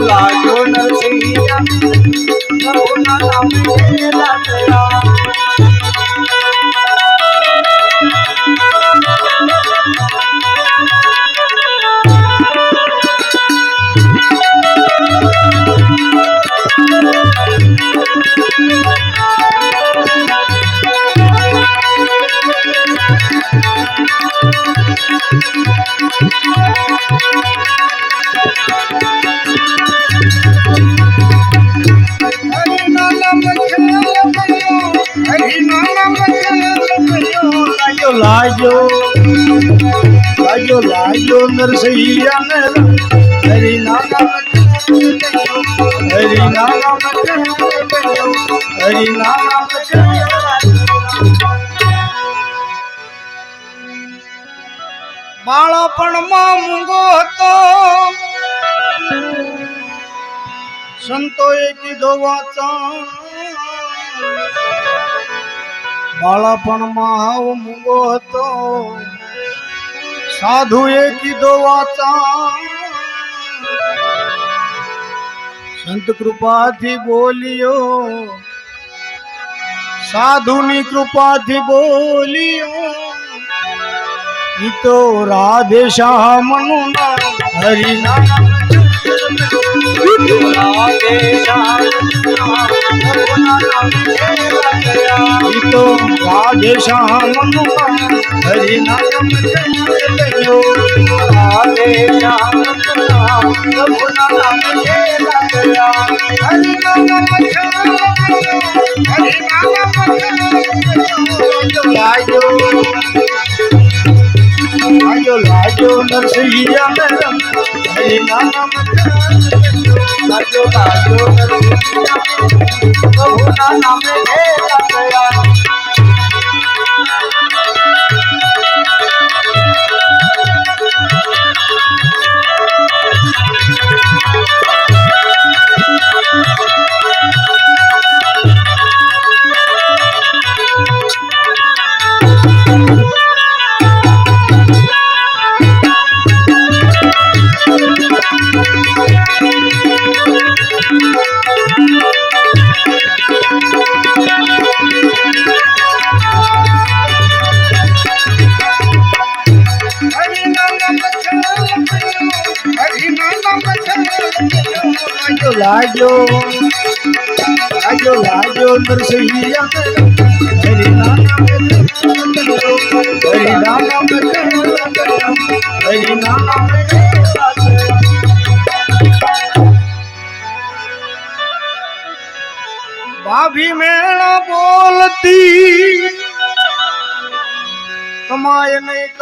লাগো না সিয়া লাগো না আমি লাগো હરિના નામ હરિના નામ ખેલ નામ બાળપણમાં મૂંગો હતો સંતોએ કીધો વાચા બાળપણમાં હાવ મૂંગો હતો. સાધુએ કીધો વાચા. સંત કૃપાથી બોલ્યો. સાધુની કૃપાથી બોલ્યો. ઈ તો રાધે શ્યામનું નામ હરિના નામ રાધે ઈ ito aadesha manuka hari naam se jayo aadesha manuka prabhu naam se jayo hari naam se jayo hari naam se jayo jayo jayo jayo narsiya madam hari naam se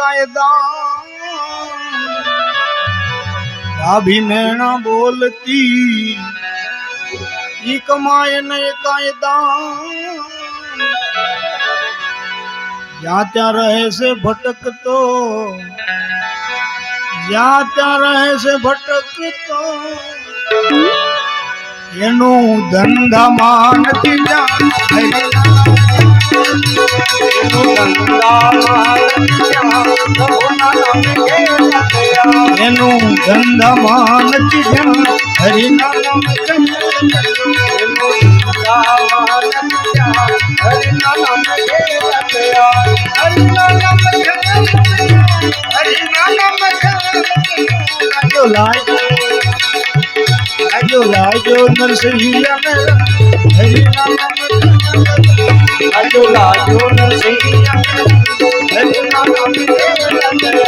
કમાય નહીં કાયદા ભાભી મેણા બોલતી ઈ કમાય નહીં કાયદા જ્યાં ત્યાં રહે છે ભટકતો જ્યાં ત્યાં રહે છે ભટકતો એનું ધંધામાં નથી જાણ એનું એનું ધંધામાં નથી જાણ હરિના નામ હરિના નામ હરિના નામ નામ લાજો લાજો નરસિંહ હરિના નામ લાજો લાજો નરસિંહ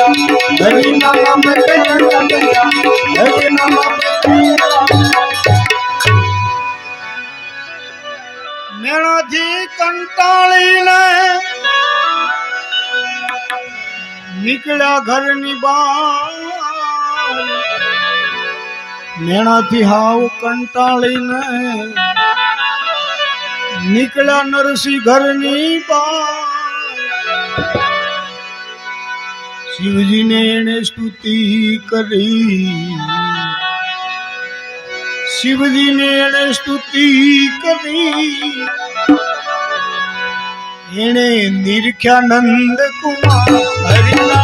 હરિના નામ હરિના નામ હરિના નામ મેળાથી કંટાળીને નીકળ્યા ઘરની બહાર મેણાથી હાવ કંટાળીને નીકળ્યા નરસિંહ ઘરની બહાર શિવજીને એને સ્તુતિ કરી. શિવજીને એને સ્તુતિ કરી. એને નિરખ્યાનંદ કુમાર. હરિના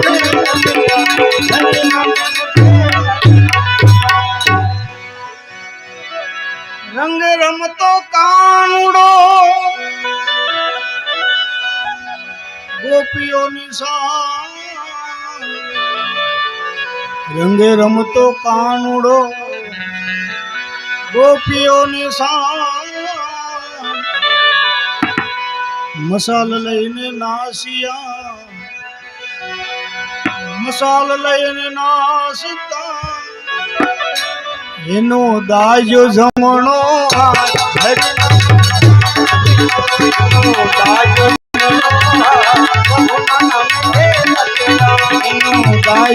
રંગે રમતો કાનુડો ગોપીઓની મસાલ લઈને નાસિયા મસાલ લઈને નાસતા. એનો દાજો જમણો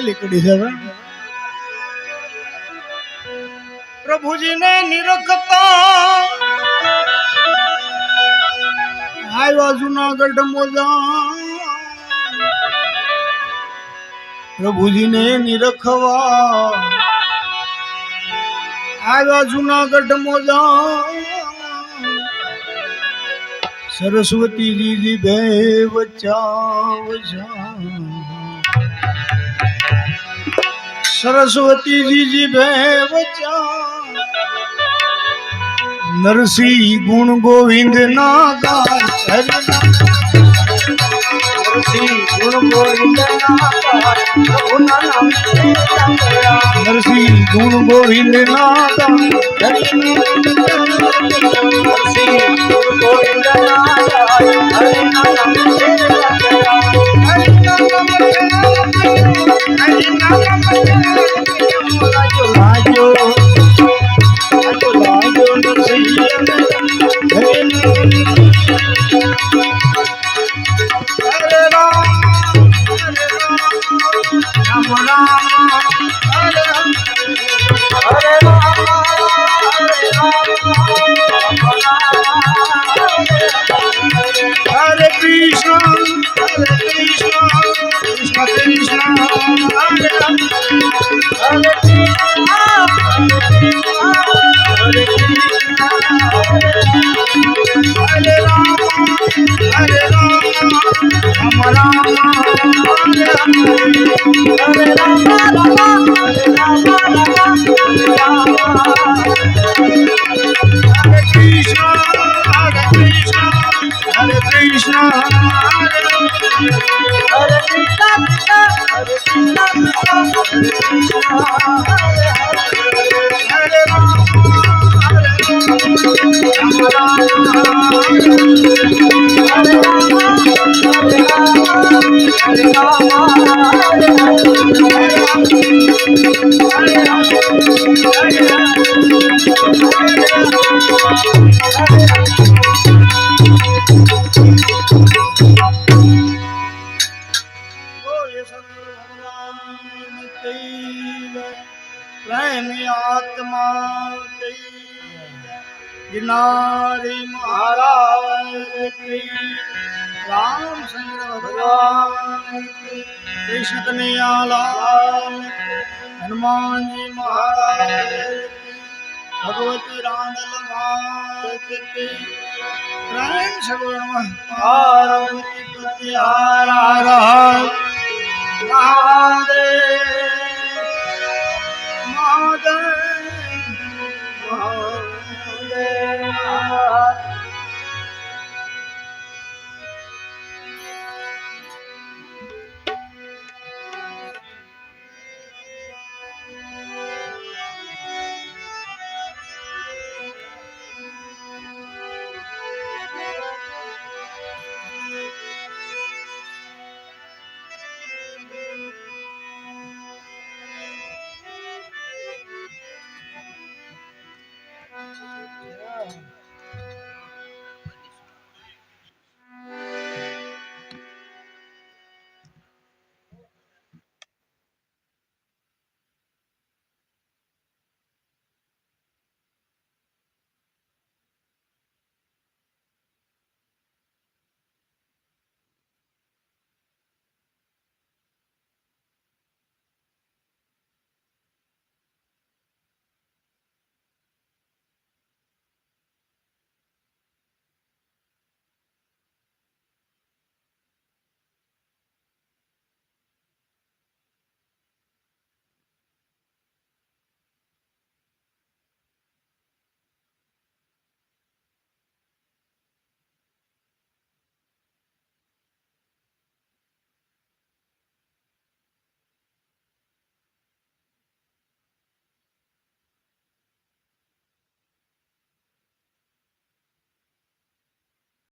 છેલ્લી કડી છે પ્રભુજીને નિરખતા આવ્યા જુનાગઢ મોજા. પ્રભુજીને નિરખવા આવ્યા જુનાગઢ મોજા. સરસ્વતીજી सरस्वती जी जी बचा नरसिंह गुण गोविंद ना गाय गुण गोविंद गुण गोविंद ना गुण गोविंद ना गाय Hare Ram, Hare Ram, Ram Ram, Hare आत्मा गिनारी महाराज કી રામચંદ્ર ભગવાન કૃષ્ણ કનૈયાલાલ. હનુમાનજી મહારાજ ભગવતી રાંદલ પ્રેમ સગુણ પાર્વતી પતિ હાર Yeah.